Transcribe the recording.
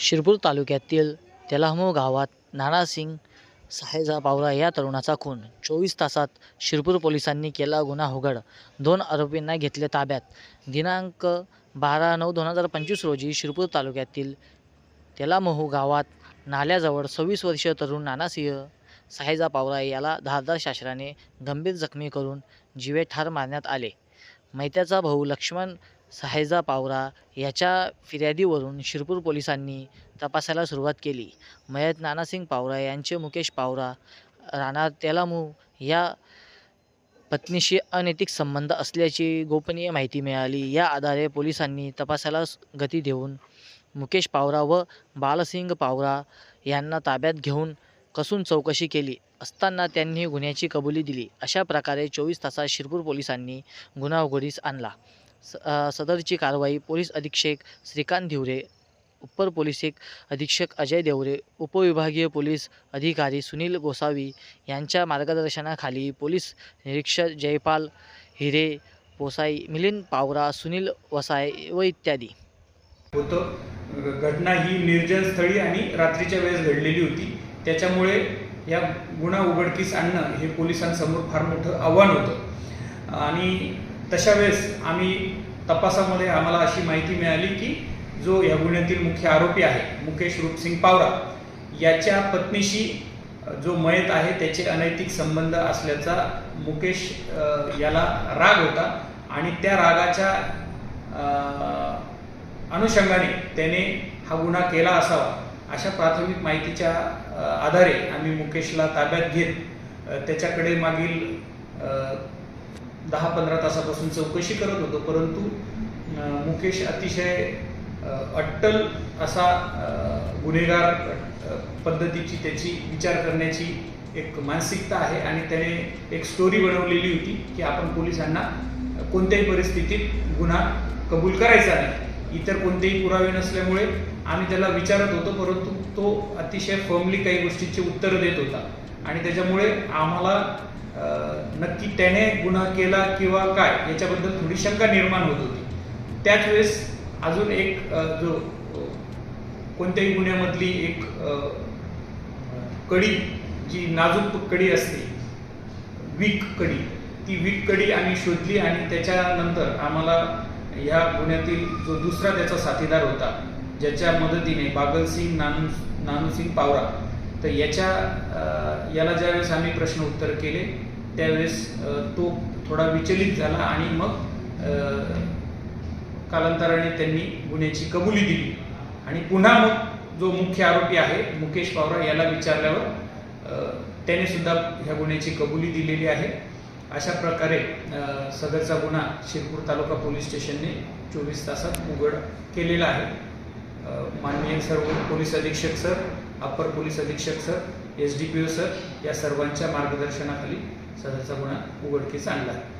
शिरपूर तालुक्यातील तेलाहमो गावात नानासिंग साहेजा पावरा या तरुणाचा खून. चोवीस तासात शिरपूर पोलिसांनी केला गुन्हा उघड. दोन आरोपींना घेतले ताब्यात. दिनांक बारा नऊ दोन हजार पंचवीस रोजी शिरपूर तालुक्यातील तेलामोहू गावात नाल्याजवळ सव्वीस वर्षीय तरुण नानासिंह साहेजा पावरा याला धारदार शास्त्राने गंभीर जखमी करून जीवे ठार मारण्यात आले. मैत्याचा भाऊ लक्ष्मण साहेजा पावरा याच्या फिर्यादीवरून शिरपूर पोलिसांनी तपासाला सुरुवात केली. मयत नानासिंग पावरा यांचे मुकेश पावरा राहणार तेलामू या पत्नीशी अनैतिक संबंध असल्याची गोपनीय माहिती मिळाली. या आधारे पोलिसांनी तपासाला गती देऊन मुकेश पावरा व बालसिंग पावरा यांना ताब्यात घेऊन कसून चौकशी केली असताना त्यांनी गुन्ह्याची कबुली दिली. अशा प्रकारे चोवीस तासात शिरपूर पोलिसांनी गुन्हा उघडीस आणला. स सदरची कारवाई पोलीस अधीक्षक श्रीकांत धिवरे उपर पोलीस अधीक्षक अजय देवरे उपविभागीय पोलीस अधिकारी सुनील गोसावी यांच्या मार्गदर्शनाखाली पोलीस निरीक्षक जयपाल हिरे पोसाई मिलिंद पावरा सुनील वसाय व इत्यादी. होतं. घटना ही निर्जन स्थळी आणि रात्रीच्या वेळेस घडलेली होती. त्याच्यामुळे या गुन्हा उघडकीस आणणं हे पोलिसांसमोर फार मोठं आव्हान होतं. आणि तशा वेळेस आम्ही तपासामध्ये आम्हाला अशी माहिती मिळाली की जो या गुन्ह्यातील मुख्य आरोपी आहे मुकेश रूपसिंग पावरा याच्या पत्नीशी जो मयत आहे त्याचे अनैतिक संबंध असल्याचा मुकेश याला राग होता आणि त्या रागाच्या अनुषंगाने त्याने हा गुन्हा केला असावा अशा प्राथमिक माहितीच्या आधारे आम्ही मुकेशला ताब्यात घेत त्याच्याकडे मागील दहा पंधरा तासापासून चौकशी करत होतो परंतु मुकेश अतिशय अट्टल असा गुन्हेगार पद्धतीची त्याची विचार करण्याची एक मानसिकता आहे आणि त्याने एक स्टोरी बनवलेली होती की आपण पोलिसांना कोणत्याही परिस्थितीत गुन्हा कबूल करायचा नाही. इतर कोणतेही पुरावे नसल्यामुळे आम्ही त्याला विचारत होतो परंतु तो अतिशय फर्मली काही गोष्टीचे उत्तर देत होता. आणि त्याच्यामुळे आम्हाला नक्की त्याने गुन्हा केला किंवा काय याच्याबद्दल थोडी शंका निर्माण होत होती. त्याच वेळेस अजून एक जो कोणत्याही गुन्ह्यामधली एक कडी जी नाजूक कडी असते वीक कडी ती वीक कडी आम्ही शोधली आणि त्याच्यानंतर आम्हाला ह्या गुन्ह्यातील जो दुसरा त्याचा साथीदार होता ज्याच्या मदतीने बागलसिंग नानू नानूसिंग पावरा तर याच्या याला ज्यावेळेस आम्ही प्रश्न उत्तर केले त्यावेळेस तो थोडा विचलित झाला आणि मग कालांतराने त्यांनी गुन्ह्याची कबुली दिली. आणि पुन्हा मग जो मुख्य आरोपी आहे मुकेश पावरा याला विचारल्यावर त्याने सुद्धा ह्या गुन्ह्याची कबुली दिलेली आहे. अशा प्रकारे सदरचा गुन्हा शिरपूर तालुका पोलीस स्टेशनने चोवीस तासात उघड केलेला आहे. माननीय सर्व पोलीस अधीक्षक सर अप्पर पोलीस अधीक्षक sir S D P O sir या सर्वांच्या मार्गदर्शनाखाली सदरचा गुन्हा उघडकीस आणला. आहे